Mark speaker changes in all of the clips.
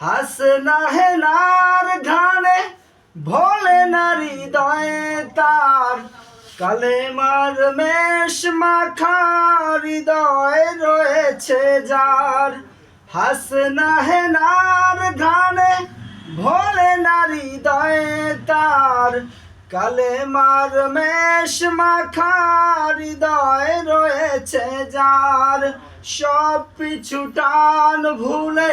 Speaker 1: হাসনা হেনার ঘানে ভোলে না হৃদয়ে তার। কালেমার মেষ মাখা হৃদয় রয়েছে যার। হাসনা হেনার ঘানে ভোলে না হৃদয়ে তার। কালেমার মেষ মাখা হৃদয় রয়েছে যার। সব পিছু টান ভুলে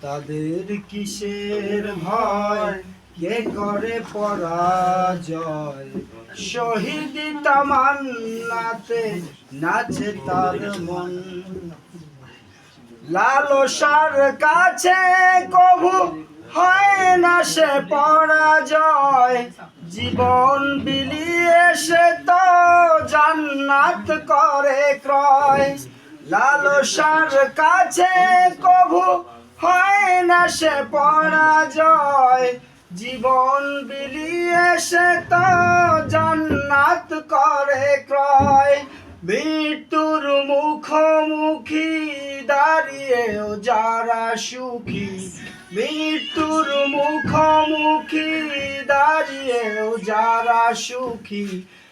Speaker 1: তাদের কিসের ভয়? কে করে পরাজয়? শহীদি তামান্নাতে নাচে তার মন। লালসার কাছে কভু হয় না সে পরাজয়। জীবন বিলিয়ে সে তো জান্নাত করে ক্রয়। লালসার কাছে কভু হয় না সে পরাজয়। জীবন বিলিয়ে সে তো জান্নাত করে ক্রয়। মৃত্যুর মুখোমুখি দাঁড়িয়েও যারা সুখী। মৃত্যুর মুখোমুখি দাঁড়িয়েও যারা সুখী।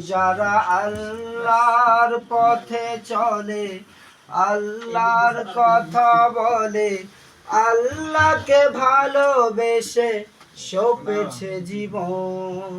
Speaker 1: যারা আল্লাহর পথে চলে আল্লাহর কথা বলে আল্লাহকে ভালোবেসে সপেছে জীবন।